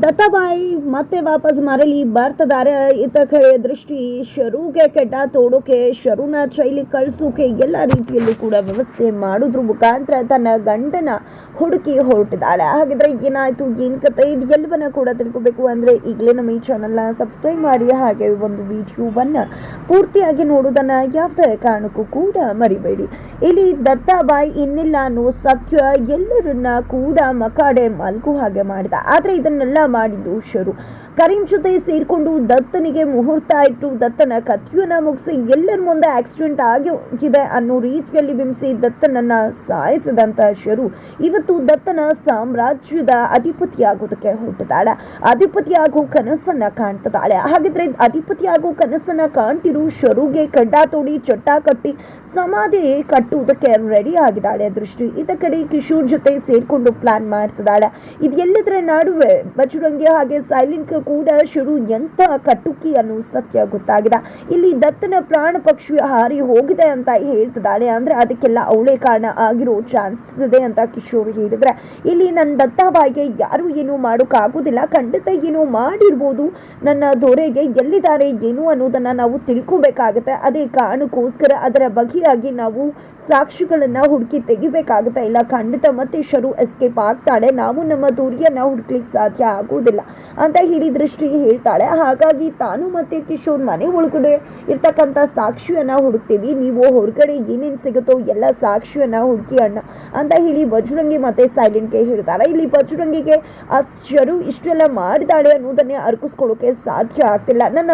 ದತ್ತಾಬಾಯಿ ಮತ್ತೆ ವಾಪಸ್ ಮರಳಿ ಬರ್ತಿದ್ದಾರೆ ಇತ ಕಡೆ ದೃಷ್ಟಿ ಶರುಗೆ, ಕೆಟ್ಟ ತೋಡೋಕೆ, ಶರುನ ಚೈಲಿ ಕಳಿಸೋಕೆ ಎಲ್ಲ ರೀತಿಯಲ್ಲೂ ಕೂಡ ವ್ಯವಸ್ಥೆ ಮಾಡೋದ್ರ. ಮುಖಾಂತರ ತನ್ನ ಗಂಡನ ಹುಡುಕಿ ಹೊರಟಿದ್ದಾಳೆ. ಹಾಗಿದ್ರೆ ಏನಾಯ್ತು? ಏನ್ ಕತೆ ಇದು ಎಲ್ಲವನ್ನ ಕೂಡ ತಿಳ್ಕೊಬೇಕು ಅಂದ್ರೆ ಈಗಲೇ ನಮ್ಮ ಈ ಚಾನಲ್ನ ಸಬ್ಸ್ಕ್ರೈಬ್ ಮಾಡಿ. ಹಾಗೆ ಒಂದು ವಿಡಿಯೋವನ್ನ ಪೂರ್ತಿಯಾಗಿ ನೋಡೋದನ್ನ ಯಾವ್ದೇ ಕಾರಣಕ್ಕೂ ಕೂಡ ಮರಿಬೇಡಿ. ಇಲ್ಲಿ ದತ್ತಾಬಾಯಿ ಇನ್ನಿಲ್ಲ ಅನ್ನೋ ಸತ್ಯ ಎಲ್ಲರನ್ನ ಕೂಡ ಮಕಾಡೆ ಮಲ್ಕು ಹಾಗೆ ಮಾಡಿದ. ಆದ್ರೆ ಇದನ್ನೆಲ್ಲ ಮಾಡಿದ್ದು ಕರೀಂ ಜೊತೆ ಸೇರಿಕೊಂಡು ದತ್ತನಿಗೆ ಮುಹೂರ್ತ ಇಟ್ಟು ದತ್ತನ ಕಥೆಯನ್ನ ಮುಗಿಸಿ ಎಲ್ಲರ ಮುಂದೆ ಆಕ್ಸಿಡೆಂಟ್ ಆಗಿದೆ ಅನ್ನೋ ರೀತಿಯಲ್ಲಿ ಬಿಂಬಿಸಿ ದತ್ತನನ್ನ ಸಾಯಿಸಿದಂತ ಶರು. ಇವತ್ತು ದತ್ತನ ಸಾಮ್ರಾಜ್ಯದ ಅಧಿಪತಿಯಾಗೋದಕ್ಕೆ ಹೊರಟಿದ್ದಾಳೆ. ಅಧಿಪತಿಯಾಗೋ ಕನಸನ್ನ ಕಾಣ್ತಿದ್ದಾಳೆ. ಹಾಗಿದ್ರೆ ಅಧಿಪತಿಯಾಗೋ ಕನಸನ್ನ ಕಾಣ್ತಿರು ಶರುಗೆ ಕಡ್ಡ ತೋಡಿ, ಚಟ್ಟ ಕಟ್ಟಿ ಸಮಾಧಿ ಕಟ್ಟುವುದಕ್ಕೆ ರೆಡಿ ಆಗಿದ್ದಾಳೆ. ದೃಷ್ಟಿ, ಇದ ಕಡೆ ಕಿಶೋರ್ ಜೊತೆ ಸೇರ್ಕೊಂಡು ಪ್ಲಾನ್ ಮಾಡ್ತಿದ್ದಾಳೆ. ಇದೆಲ್ಲದರ ನಡುವೆ ಬಜರಂಗಿ ಹಾಗೆ ಸೈಲೆಂಟ್ ಕೂಡ ಶುರು ಎಂತ ಕಟುಕಿ ಅನ್ನೋ ಸತ್ಯ ಗೊತ್ತಾಗಿದೆ. ಇಲ್ಲಿ ದತ್ತನ ಪ್ರಾಣ ಪಕ್ಷಿ ಹಾರಿ ಹೋಗಿದೆ ಅಂತ ಹೇಳ್ತಿದ್ದಾಳೆ. ಅಂದ್ರೆ ಅದಕ್ಕೆಲ್ಲ ಅವಳೇ ಕಾರಣ ಆಗಿರೋ ಚಾನ್ಸಸ್ ಇದೆ ಅಂತ ಕಿಶೋರ್ ಹೇಳಿದ್ರೆ. ಇಲ್ಲಿ ನನ್ನ ದತ್ತಾಬಾಯಿಗೆ ಯಾರು ಏನು ಮಾಡೋಕ್ಕಾಗೋದಿಲ್ಲ. ಖಂಡಿತ ಏನು ಮಾಡಿರ್ಬೋದು. ನನ್ನ ದೊರೆಗೆ ಎಲ್ಲಿದ್ದಾರೆ, ಏನು ಅನ್ನೋದನ್ನ ನಾವು ತಿಳ್ಕೋಬೇಕಾಗತ್ತೆ. ಅದೇ ಕಾರಣಕ್ಕೋಸ್ಕರ ಅದರ ಬಗೆಯಾಗಿ ನಾವು ಸಾಕ್ಷಿಗಳನ್ನ ಹುಡುಕಿ ತೆಗಿಬೇಕಾಗುತ್ತೆ. ಇಲ್ಲ, ಖಂಡಿತ ಮತ್ತೆ ಶರು ಎಸ್ಕೇಪ್ ಆಗ್ತಾಳೆ. ನಾವು ನಮ್ಮ ದೂರಿಯನ್ನ ಹುಡುಕ್ಲಿಕ್ಕೆ ಸಾಧ್ಯ ಆಗೋದಿಲ್ಲ ಅಂತ ಹಿಡಿ ದೃಷ್ಟಿ ಹೇಳ್ತಾಳೆ. ಹಾಗಾಗಿ ತಾನು ಮತ್ತೆ ಕಿಶೋರ್ ಮನೆ ಒಳಗಡೆ ಇರ್ತಕ್ಕಂಥ ಸಾಕ್ಷಿಯನ್ನ ಹುಡುಕ್ತೀವಿ. ನೀವು ಹೊರಗಡೆ ಏನೇನು ಸಿಗುತ್ತೋ ಎಲ್ಲ ಸಾಕ್ಷಿಯನ್ನ ಹುಡುಕಿ ಅಣ್ಣ ಅಂತ ಹೇಳಿ ಬಜರಂಗಿ ಮತ್ತೆ ಸೈಲೆಂಟ್ಗೆ ಹೇಳ್ತಾರೆ. ಇಲ್ಲಿ ಬಜರಂಗಿಗೆ ಆ ಶರು ಇಷ್ಟೆಲ್ಲ ಮಾಡಿದಾಳೆ ಅನ್ನೋದನ್ನೇ ಅರ್ಕಿಸ್ಕೊಳ್ಳೋಕೆ ಸಾಧ್ಯ ಆಗ್ತಿಲ್ಲ. ನನ್ನ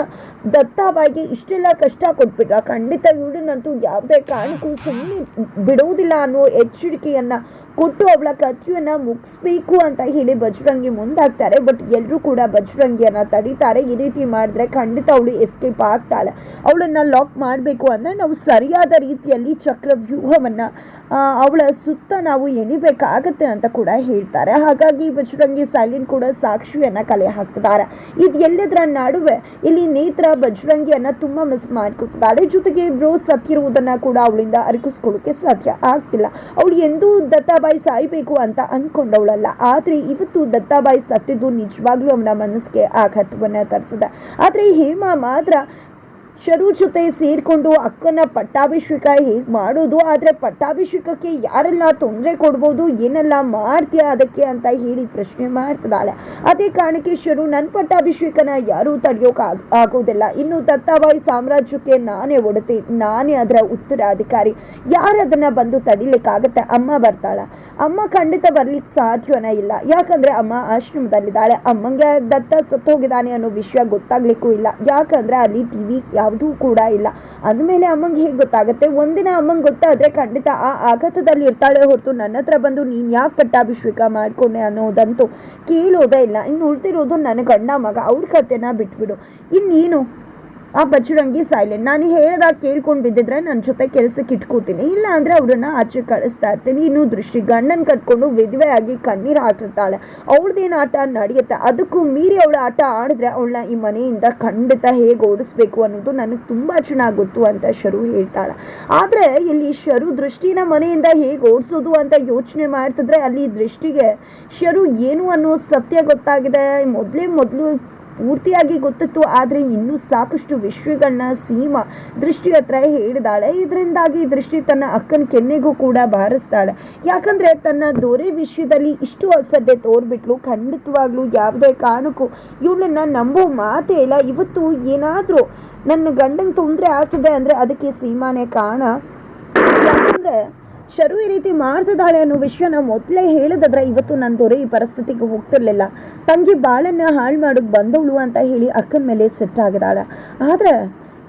ದತ್ತಾಬಾಯಿಗೆ ಇಷ್ಟೆಲ್ಲ ಕಷ್ಟ ಕೊಟ್ಬಿಟ್ರ. ಖಂಡಿತ ಇವಳನ್ನಂತೂ ಯಾವುದೇ ಕಾರಣಕ್ಕೂ ಸುಮ್ಮನೆ ಬಿಡುವುದಿಲ್ಲ ಅನ್ನೋ ಎಚ್ಚರಿಕೆಯನ್ನ ಕೊಟ್ಟು ಅವಳ ಕಥೆಯನ್ನ ಮುಗಿಸ್ಬೇಕು ಅಂತ ಹೇಳಿ ಬಜರಂಗಿ ಮುಂದಾಗ್ತಾರೆ. ಬಟ್ ಎಲ್ಲರೂ ಕೂಡ ಬಜರಂಗಿಯನ್ನ ತಡೀತಾರೆ. ಈ ರೀತಿ ಮಾಡಿದ್ರೆ ಖಂಡಿತ ಅವಳು ಎಸ್ಕೇಪ್ ಆಗ್ತಾಳೆ. ಅವಳನ್ನ ಲಾಕ್ ಮಾಡಬೇಕು ಅಂದ್ರೆ ನಾವು ಸರಿಯಾದ ರೀತಿಯಲ್ಲಿ ಚಕ್ರವ್ಯೂಹವನ್ನ ವ್ಯೂಹವನ್ನು ಅವಳ ಸುತ್ತ ನಾವು ಎಣಿಬೇಕಾಗತ್ತೆ ಅಂತ ಕೂಡ ಹೇಳ್ತಾರೆ. ಹಾಗಾಗಿ ಬಜರಂಗಿ ಸೈಲೆಂಟ್ ಕೂಡ ಸಾಕ್ಷಿಯನ್ನ ಕಲೆ ಹಾಕ್ತಿದ್ದಾರೆ. ಇದು ಎಲ್ಲದರ ನಡುವೆ ಇಲ್ಲಿ ನೇತ್ರ ಬಜರಂಗಿಯನ್ನ ತುಂಬಾ ಮಿಸ್ ಮಾಡ್ಕೊತಿದ್ದಾಳೆ. ಜೊತೆಗೆ ಇಬ್ರು ಸತ್ತಿರುವುದನ್ನ ಕೂಡ ಅವಳಿಂದ ಅರಿಕಿಸ್ಕೊಳ್ಳೋಕೆ ಸಾಧ್ಯ ಆಗ್ತಿಲ್ಲ. ಅವಳು ಎಂದೂ ದತ್ತಾಬಾಯಿ ಸಾಯ್ಬೇಕು ಅಂತ ಅನ್ಕೊಂಡವಳಲ್ಲ. ಆದ್ರೆ ಇವತ್ತು ದತ್ತಾಬಾಯಿ ಸತ್ತಿದ್ದು ನಿಜವಾಗ್ಲೂ ಅವನ ಮನಸ್ಸಿಗೆ ಆಘಾತವನ್ನ ತರಿಸಿದೆ. ಆದ್ರೆ ಹೇಮಾ ಮಾತ್ರ ಶರು ಜೊತೆ ಸೇರಿಕೊಂಡು ಅಕ್ಕನ ಪಟ್ಟಾಭಿಷೇಕ ಹೇಗೆ ಮಾಡೋದು? ಆದರೆ ಪಟ್ಟಾಭಿಷೇಕಕ್ಕೆ ಯಾರೆಲ್ಲ ತೊಂದರೆ ಕೊಡ್ಬೋದು, ಏನೆಲ್ಲ ಮಾಡ್ತೀಯ ಅದಕ್ಕೆ ಅಂತ ಹೇಳಿ ಪ್ರಶ್ನೆ ಮಾಡ್ತಿದ್ದಾಳೆ. ಅದೇ ಕಾರಣಕ್ಕೆ ಶರು ನನ್ನ ಪಟ್ಟಾಭಿಷೇಕನ ಯಾರೂ ತಡೆಯೋಕೆ ಆಗೋದಿಲ್ಲ. ಇನ್ನು ದತ್ತಾಬಾಯಿ ಸಾಮ್ರಾಜ್ಯಕ್ಕೆ ನಾನೇ ಒಡತಿ, ನಾನೇ ಅದರ ಉತ್ತರಾಧಿಕಾರಿ. ಯಾರು ಅದನ್ನ ಬಂದು ತಡಿಲಿಕ್ಕಾಗತ್ತೆ? ಅಮ್ಮ ಬರ್ತಾಳೆ. ಅಮ್ಮ ಖಂಡಿತ ಬರ್ಲಿಕ್ಕೆ ಸಾಧ್ಯವೇ ಇಲ್ಲ. ಯಾಕಂದರೆ ಅಮ್ಮ ಆಶ್ರಮದಲ್ಲಿದ್ದಾಳೆ. ಅಮ್ಮಂಗೆ ದತ್ತ ಸತ್ತೋಗಿದ್ದಾನೆ ಅನ್ನೋ ವಿಷಯ ಗೊತ್ತಾಗ್ಲಿಕ್ಕೂ ಇಲ್ಲ. ಯಾಕಂದ್ರೆ ಅಲ್ಲಿ ಟಿವಿ ಯಾವುದೂ ಕೂಡ ಇಲ್ಲ. ಅಂದಮೇಲೆ ಅಮ್ಮಂಗೆ ಹೇಗೆ ಗೊತ್ತಾಗುತ್ತೆ? ಒಂದಿನ ಅಮ್ಮಂಗೆ ಗೊತ್ತಾದ್ರೆ ಖಂಡಿತ ಆ ಆಘಾತದಲ್ಲಿ ಇರ್ತಾಳೆ ಹೊರತು ನನ್ನ ಹತ್ರ ಬಂದು ನೀನು ಯಾಕೆ ಪಟ್ಟಾಭಿಷೇಕ ಮಾಡಿಕೊಂಡೆ ಅನ್ನೋದಂತೂ ಕೇಳೋದೇ ಇಲ್ಲ. ಇನ್ನು ಉಳ್ತಿರೋದು ನನ್ನ ಗಂಡ ಮಗ. ಅವ್ರ ಕತೆನ ಬಿಟ್ಬಿಡು. ಇನ್ನೇನು ಆ ಬಜರಂಗಿ ಸೈಲೆಂಟ್ ನಾನು ಹೇಳ್ದಾಗ ಕೇಳ್ಕೊಂಡು ಬಿದ್ದಿದ್ರೆ ನನ್ನ ಜೊತೆ ಕೆಲ್ಸಕ್ಕೆ ಇಟ್ಕೋತೀನಿ. ಇಲ್ಲ ಅಂದರೆ ಅವ್ರನ್ನ ಆಚೆ ಕಳಿಸ್ತಾ ಇರ್ತೀನಿ. ಇನ್ನು ದೃಷ್ಟಿ ಗಂಡನ ಕಟ್ಕೊಂಡು ವಿಧವೆ ಆಗಿ ಕಣ್ಣೀರು ಹಾಕಿರ್ತಾಳೆ. ಅವಳದೇನು ಆಟ ನಡೆಯುತ್ತೆ? ಅದಕ್ಕೂ ಮೀರಿ ಅವಳ ಆಟ ಆಡಿದ್ರೆ ಅವಳನ್ನ ಈ ಮನೆಯಿಂದ ಖಂಡಿತ ಹೇಗೆ ಓಡಿಸ್ಬೇಕು ಅನ್ನೋದು ನನಗೆ ತುಂಬ ಚೆನ್ನಾಗಿ ಗೊತ್ತು ಅಂತ ಶರು ಹೇಳ್ತಾಳೆ. ಆದರೆ ಇಲ್ಲಿ ಶರು ದೃಷ್ಟಿನ ಮನೆಯಿಂದ ಹೇಗೆ ಓಡಿಸೋದು ಅಂತ ಯೋಚನೆ ಮಾಡ್ತಿದ್ರೆ ಅಲ್ಲಿ ದೃಷ್ಟಿಗೆ ಶರು ಏನು ಅನ್ನೋ ಸತ್ಯ ಗೊತ್ತಾಗಿದೆ. ಮೊದಲೇ ಮೊದಲು ಪೂರ್ತಿಯಾಗಿ ಗೊತ್ತಿತ್ತು, ಆದರೆ ಇನ್ನೂ ಸಾಕಷ್ಟು ವಿಷಯಗಳನ್ನ ಸೀಮಾ ದೃಷ್ಟಿ ಹತ್ರ ಹೇಳಿದಾಳೆ. ಇದರಿಂದಾಗಿ ದೃಷ್ಟಿ ತನ್ನ ಅಕ್ಕನ ಕೆನ್ನೆಗೂ ಕೂಡ ಬಾರಿಸ್ತಾಳೆ. ಯಾಕಂದರೆ ತನ್ನ ದೊರೆ ವಿಷಯದಲ್ಲಿ ಇಷ್ಟು ಅಸಡ್ಡೆ ತೋರ್ಬಿಟ್ಲು, ಖಂಡಿತವಾಗ್ಲೂ ಯಾವುದೇ ಕಾರಣಕ್ಕೂ ಇವಳನ್ನ ನಂಬೋ ಮಾತೇ ಇಲ್ಲ. ಇವತ್ತು ಏನಾದರೂ ನನ್ನ ಗಂಡಂಗೆ ತೊಂದರೆ ಆಗ್ತದೆ ಅಂದರೆ ಅದಕ್ಕೆ ಸೀಮಾನೇ ಕಾರಣ. ಯಾಕಂದ್ರೆ ಶರು ಈ ರೀತಿ ಮಾಡ್ತಿದ್ದಾಳೆ ಅನ್ನೋ ವಿಷಯನ ಮೊದಲೇ ಹೇಳಿದ್ರೆ ಇವತ್ತು ನನ್ನ ದೊರೆ ಈ ಪರಿಸ್ಥಿತಿಗೆ ಹೋಗ್ತಿರ್ಲಿಲ್ಲ. ತಂಗಿ ಬಾಳನ್ನ ಹಾಳು ಮಾಡೋಕೆ ಬಂದವಳು ಅಂತ ಹೇಳಿ ಅಕ್ಕನ ಮೇಲೆ ಸಿಟ್ಟಾಗಿದ್ದಾಳೆ. ಆದರೆ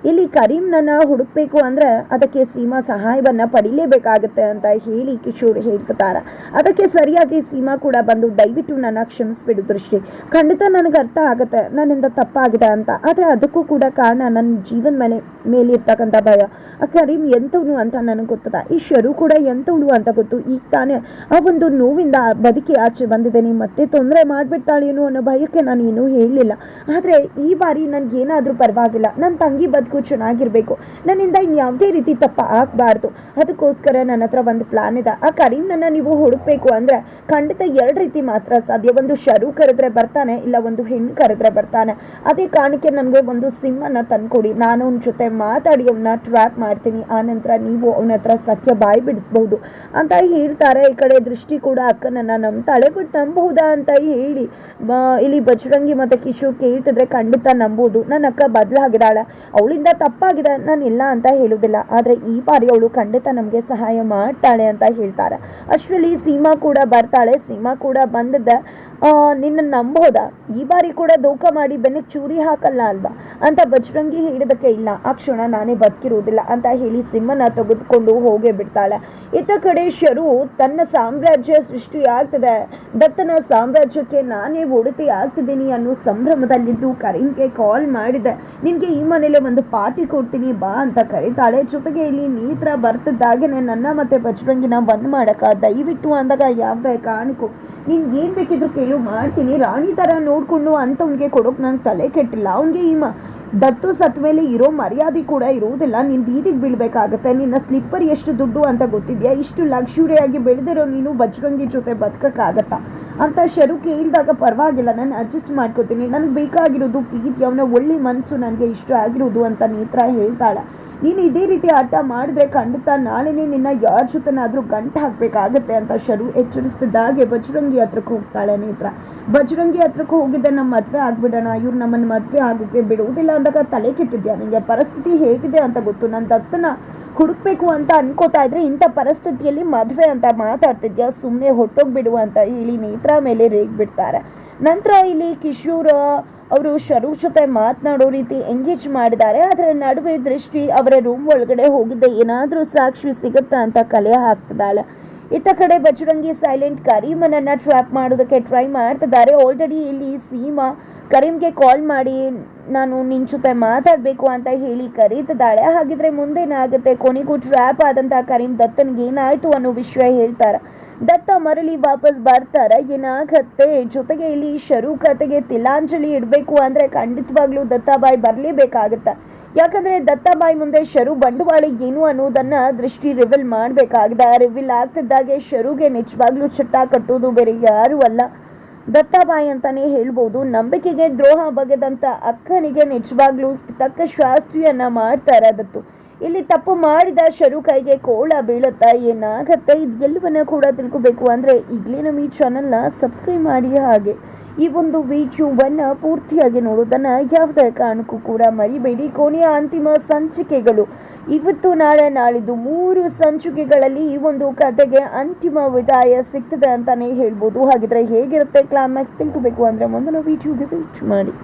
ಇಲ್ಲಿ ಕರೀಂನನ್ನ ಹುಡುಕ್ಬೇಕು ಅಂದ್ರೆ ಅದಕ್ಕೆ ಸೀಮಾ ಸಹಾಯವನ್ನ ಪಡಿಲೇಬೇಕಾಗತ್ತೆ ಅಂತ ಹೇಳಿ ಕಿಶೋರ್ ಹೇಳ್ತಾರ ಅದಕ್ಕೆ ಸರಿಯಾಗಿ ಸೀಮಾ ಕೂಡ ಬಂದು ದಯವಿಟ್ಟು ನನ್ನ ಕ್ಷಮಿಸ್ಬಿಡು ದೃಷ್ಟಿ. ಖಂಡಿತ ನನಗೆ ಅರ್ಥ ಆಗುತ್ತೆ, ನನ್ನಿಂದ ತಪ್ಪಾಗಿದೆ ಅಂತ. ಆದರೆ ಅದಕ್ಕೂ ಕೂಡ ಕಾರಣ ನನ್ನ ಜೀವನ ಮೇಲೆ, ಮೇಲಿರ್ತಕ್ಕಂಥ ಭಯ. ಆ ಕರೀಂ ಎಂಥವನು ಅಂತ ನನಗೆ ಗೊತ್ತದ. ಈ ಶರು ಕೂಡ ಎಂಥವಳು ಅಂತ ಗೊತ್ತು. ಈಗ ತಾನೇ ಆ ಒಂದು ನೋವಿಂದ ಬದುಕಿ ಆಚೆ ಬಂದಿದ್ದೇನೆ. ಮತ್ತೆ ತೊಂದರೆ ಮಾಡಿಬಿಡ್ತಾಳೇನೋ ಅನ್ನೋ ಭಯಕ್ಕೆ ನಾನು ಏನೂ ಹೇಳಲಿಲ್ಲ. ಆದರೆ ಈ ಬಾರಿ ನನಗೇನಾದರೂ ಪರವಾಗಿಲ್ಲ. ನನ್ನ ತಂಗಿ ಬದುಕಿ ಬದುಕು ಚೆನ್ನಾಗಿರಬೇಕು. ನನ್ನಿಂದ ಇನ್ಯಾವುದೇ ರೀತಿ ತಪ್ಪ ಆಗಬಾರ್ದು. ಅದಕ್ಕೋಸ್ಕರ ನನ್ನ ಹತ್ರ ಒಂದು ಪ್ಲಾನ್ ಇದೆ. ಆ ನನ್ನ ನೀವು ಹುಡುಕ್ಬೇಕು ಅಂದರೆ ಖಂಡಿತ ಎರಡು ರೀತಿ ಮಾತ್ರ ಸಾಧ್ಯ. ಒಂದು ಶರು ಕರೆದ್ರೆ ಬರ್ತಾನೆ, ಇಲ್ಲ ಒಂದು ಹೆಣ್ಣು ಕರೆದ್ರೆ ಬರ್ತಾನೆ. ಅದೇ ಕಾರಣಕ್ಕೆ ನನಗೆ ಒಂದು ಸಿಮ್ಮನ್ನು ತಂದ್ಕೊಡಿ. ನಾನು ಅವನ ಜೊತೆ ಮಾತಾಡಿ ಅವನ್ನ ಟ್ರ್ಯಾಪ್ ಮಾಡ್ತೀನಿ. ಆ ನಂತರ ನೀವು ಅವನ ಹತ್ರ ಸತ್ಯ ಬಾಯಿ ಬಿಡಿಸ್ಬಹುದು ಅಂತ ಹೇಳ್ತಾರೆ. ಈ ಕಡೆ ದೃಷ್ಟಿ ಕೂಡ ಅಕ್ಕನನ್ನ ನಂಬ್ತಾಳೆ. ಬಟ್ ನಂಬಹುದಾ ಅಂತ ಹೇಳಿ ಇಲ್ಲಿ ಬಜರಂಗಿ ಮತ್ತೆ ಕಿಶೋರ್ ಕೇಳ್ತಿದ್ರೆ ಖಂಡಿತ ನಂಬೋದು ನನ್ನ ಅಕ್ಕ ಬದಲಾಗಿದ್ದಾಳೆ. ಅವಳಿಂದ ತಪ್ಪಾಗಿದೆ ನಾನು ಇಲ್ಲ ಅಂತ ಹೇಳುವುದಿಲ್ಲ. ಆದರೆ ಈ ಬಾರಿ ಅವಳು ಖಂಡಿತ ನಮಗೆ ಸಹಾಯ ಮಾಡ್ತಾಳೆ ಅಂತ ಹೇಳ್ತಾರೆ. ಅಷ್ಟರಲ್ಲಿ ಸೀಮಾ ಕೂಡ ಬರ್ತಾಳೆ. ಸೀಮಾ ಕೂಡ ಬಂದಿದ್ದೆ ನಿನ್ನ ನಂಬೋದ? ಈ ಬಾರಿ ಕೂಡ ದೋಖ ಮಾಡಿ ಬೆನ್ನಿಗೆ ಚೂರಿ ಹಾಕಲ್ಲ ಅಲ್ವಾ? ಅಂತ ಬಜರಂಗಿ ಹೇಳಿದಕ್ಕೆ ಇಲ್ಲ. ಆ ಕ್ಷಣ ನಾನೇ ಬದುಕಿರುವುದಿಲ್ಲ ಅಂತ ಹೇಳಿ ಸಿಂಹನ ತೆಗೆದುಕೊಂಡು ಹೋಗೇ ಬಿಡ್ತಾಳೆ. ಇತ್ತ ಕಡೆ ಶರು ತನ್ನ ಸಾಮ್ರಾಜ್ಯ ಸೃಷ್ಟಿಯಾಗ್ತದೆ ದತ್ತನ ಸಾಮ್ರಾಜ್ಯಕ್ಕೆ ನಾನೇ ಒಡತಿ ಆಗ್ತಿದ್ದೀನಿ ಅನ್ನೋ ಸಂಭ್ರಮದಲ್ಲಿದ್ದು ಕರೀಂಗೆ ಕಾಲ್ ಮಾಡಿದೆ. ನಿನಗೆ ಈ ಮನೇಲೆ ಒಂದು ಪಾರ್ಟಿ ಕೊಡ್ತೀನಿ, ಬಾ ಅಂತ ಕರೀತಾಳೆ. ಜೊತೆಗೆ ಇಲ್ಲಿ ನೀತ್ರ ಬರ್ತಿದ್ದಾಗೇನೆ ನನ್ನ ಮತ್ತೆ ಬಜರಂಗಿನ ಬಂದ್ ಮಾಡಕ. ದಯವಿಟ್ಟು ಅಂದಾಗ ಯಾವುದೇ ಕಾರಣಕ್ಕೂ ನೀನು ಏನು ಬೇಕಿದ್ರು ಕೇಳು, ಮಾಡ್ತೀನಿ. ರಾಣಿ ಥರ ನೋಡಿಕೊಂಡು ಅಂಥವ್ನಿಗೆ ಕೊಡೋಕೆ ನಂಗೆ ತಲೆ ಕೆಟ್ಟಿಲ್ಲ. ಅವನಿಗೆ ಈ ದತ್ತು ಸತ್ ಮೇಲೆ ಇರೋ ಮರ್ಯಾದೆ ಕೂಡ ಇರುವುದಿಲ್ಲ ನೀನು ಬೀದಿಗೆ ಬೀಳ್ಬೇಕಾಗತ್ತೆ. ನಿನ್ನ ಸ್ಲಿಪ್ಪರ್ ಎಷ್ಟು ದುಡ್ಡು ಅಂತ ಗೊತ್ತಿದ್ಯಾ? ಇಷ್ಟು ಲಕ್ಷುರಿಯಾಗಿ ಬೆಳೆದಿರೋ ನೀನು ಬಜರಂಗಿ ಜೊತೆ ಬದುಕಕ್ಕಾಗತ್ತಾ? ಅಂತ ಶರು ಕೇಳಿದಾಗ ಪರವಾಗಿಲ್ಲ, ನಾನು ಅಡ್ಜಸ್ಟ್ ಮಾಡ್ಕೋತೀನಿ. ನನಗೆ ಬೇಕಾಗಿರೋದು ಪ್ರೀತಿ, ಅವನ ಒಳ್ಳೆ ಮನಸ್ಸು ನನಗೆ ಇಷ್ಟ ಆಗಿರೋದು ಅಂತ ನೇತ್ರ ಹೇಳ್ತಾಳೆ. ನೀನು ಇದೇ ರೀತಿ ಆಟ ಮಾಡಿದ್ರೆ ಖಂಡಿತ ನಾಳೆನೇ ನಿನ್ನ ಯಾರ ಜೊತೆನಾದರೂ ಗಂಟು ಹಾಕಬೇಕಾಗತ್ತೆ ಅಂತ ಶರು ಎಚ್ಚರಿಸ್ತಿದ್ದಾಗೆ ಬಜರಂಗಿ ಹತ್ರಕ್ಕೆ ಹೋಗ್ತಾಳೆ ನೇತ್ರ. ಬಜರಂಗಿ ಹತ್ರಕ್ಕೆ ಹೋಗಿದ್ದೆ ನಮ್ಮ ಮದುವೆ ಆಗ್ಬಿಡೋಣ. ಇವ್ರು ನಮ್ಮನ್ನು ಮದುವೆ ಆಗೋಕ್ಕೆ ಬಿಡುವುದಿಲ್ಲ ಅಂದಾಗ ತಲೆ ಕೆಟ್ಟಿದ್ಯಾ? ನಿಮಗೆ ಪರಿಸ್ಥಿತಿ ಹೇಗಿದೆ ಅಂತ ಗೊತ್ತು. ನನ್ನ ದತ್ತನ ಹುಡುಕ್ಬೇಕು ಅಂತ ಅನ್ಕೋತಾ ಇದ್ರೆ ಇಂಥ ಪರಿಸ್ಥಿತಿಯಲ್ಲಿ ಮದುವೆ ಅಂತ ಮಾತಾಡ್ತಿದ್ಯಾ? ಸುಮ್ಮನೆ ಹೊಟ್ಟೋಗ್ಬಿಡು ಅಂತ ಹೇಳಿ ನೇತ್ರ ಮೇಲೆ ರೇಗ್ ಬಿಡ್ತಾರೆ. ನಂತರ ಇಲ್ಲಿ ಕಿಶೋರ್ ಅವರು ಶರು ಜೊತೆ ಮಾತನಾಡೋ ರೀತಿ ಎಂಗೇಜ್ ಮಾಡಿದ್ದಾರೆ. ಅದರ ನಡುವೆ ದೃಷ್ಟಿ ಅವರ ರೂಮ್ ಒಳಗಡೆ ಹೋಗಿದ್ದೆ ಏನಾದರೂ ಸಾಕ್ಷಿ ಸಿಗುತ್ತಾ ಅಂತ ಕಲೆ ಹಾಕ್ತಿದ್ದಾಳೆ. ಇತ್ತ ಕಡೆ ಬಜರಂಗಿ ಸೈಲೆಂಟ್ ಕರೀಮನನ್ನು ಟ್ರ್ಯಾಪ್ ಮಾಡೋದಕ್ಕೆ ಟ್ರೈ ಮಾಡ್ತಿದ್ದಾರೆ. ಆಲ್ರೆಡಿ ಇಲ್ಲಿ ಸೀಮಾ ಕರೀಮ್ಗೆ ಕಾಲ್ ಮಾಡಿ, ನಾನು ನಿನ್ನ ಜೊತೆ ಮಾತಾಡಬೇಕು ಅಂತ ಹೇಳಿ ಕರೀತಿದ್ದಾಳೆ. ಹಾಗಿದ್ರೆ ಮುಂದೇನಾಗುತ್ತೆ ಕೊನೆಗೂ ಟ್ರ್ಯಾಪ್ ಆದಂಥ ಕರೀಂ ದತ್ತನ್ಗೆ ಏನಾಯ್ತು ಅನ್ನೋ ವಿಷಯ ಹೇಳ್ತಾರೆ. ದತ್ತ ಮರಳಿ ವಾಪಸ್ ಬರ್ತಾರೆ. ಏನಾಗತ್ತೆ? ಜೊತೆಗೆ ಇಲ್ಲಿ ಶರು ಕತೆಗೆ ತಿಲಾಂಜಲಿ ಇಡಬೇಕು ಅಂದರೆ ಖಂಡಿತವಾಗ್ಲೂ ದತ್ತಾಬಾಯಿ ಬರಲೇಬೇಕಾಗತ್ತೆ? ಯಾಕಂದ್ರೆ ದತ್ತಾಬಾಯಿ ಮುಂದೆ ಶರು ಬಂಡವಾಳ ಏನು ಅನ್ನೋದನ್ನ ದೃಷ್ಟಿ ರಿವಿಲ್ ಮಾಡಬೇಕಾಗಿದೆ. ರಿವಿಲ್ ಆಗ್ತಿದ್ದಾಗೆ ಶರುಗೆ ನಿಜವಾಗ್ಲೂ ಚಟ್ಟ ಕಟ್ಟೋದು ಬೇರೆ ಯಾರೂ ಅಲ್ಲ. ದತ್ತಾಬಾಯಿ ಅಂತಾನೆ ಹೇಳ್ಬೋದು. ನಂಬಿಕೆಗೆ ದ್ರೋಹ ಬಗೆದಂತ ಅಕ್ಕನಿಗೆ ನಿಜವಾಗ್ಲೂ ತಕ್ಕ ಶಾಸ್ತ್ರಿಯನ್ನ ಮಾಡ್ತಾರೆ ಅದತ್ತು ಇಲ್ಲಿ ತಪ್ಪು ಮಾಡಿದ ಶರು ಕೈಗೆ ಕೋಳ ಬೀಳುತ್ತಾ ಏನಾಗತ್ತೆ? ಇದು ಎಲ್ಲವನ್ನ ಕೂಡ ತಿಳ್ಕೊಬೇಕು. ಅಂದ್ರೆ ಈಗಲೇ ನಮ್ಮ ಈ ಚಾನೆಲ್ನ ಸಬ್ಸ್ಕ್ರೈಬ್ ಮಾಡಿ ಹಾಗೆ. ಈ ಒಂದು ವಿಡಿಯೋವನ್ನು ಪೂರ್ತಿಯಾಗಿ ನೋಡೋದನ್ನು ಯಾವುದೇ ಕಾರಣಕ್ಕೂ ಕೂಡ ಮರಿಬೇಡಿ. ಕೊನೆಯ ಅಂತಿಮ ಸಂಚಿಕೆಗಳು. ಇವತ್ತು ನಾಳೆ ನಾಳಿದ್ದು ಮೂರು ಸಂಚಿಕೆಗಳಲ್ಲಿ ಈ ಒಂದು ಕತೆಗೆ ಅಂತಿಮ ವಿದಾಯ ಸಿಗ್ತದೆ ಅಂತಲೇ ಹೇಳ್ಬೋದು. ಹಾಗಿದ್ರೆ ಹೇಗಿರುತ್ತೆ ಕ್ಲೈಮ್ಯಾಕ್ಸ್ ತಿಳ್ಕೋಬೇಕು ಅಂದರೆ ಮೊದಲು ವಿಡಿಯೋಗೆ ವೀಚ್ ಮಾಡಿ.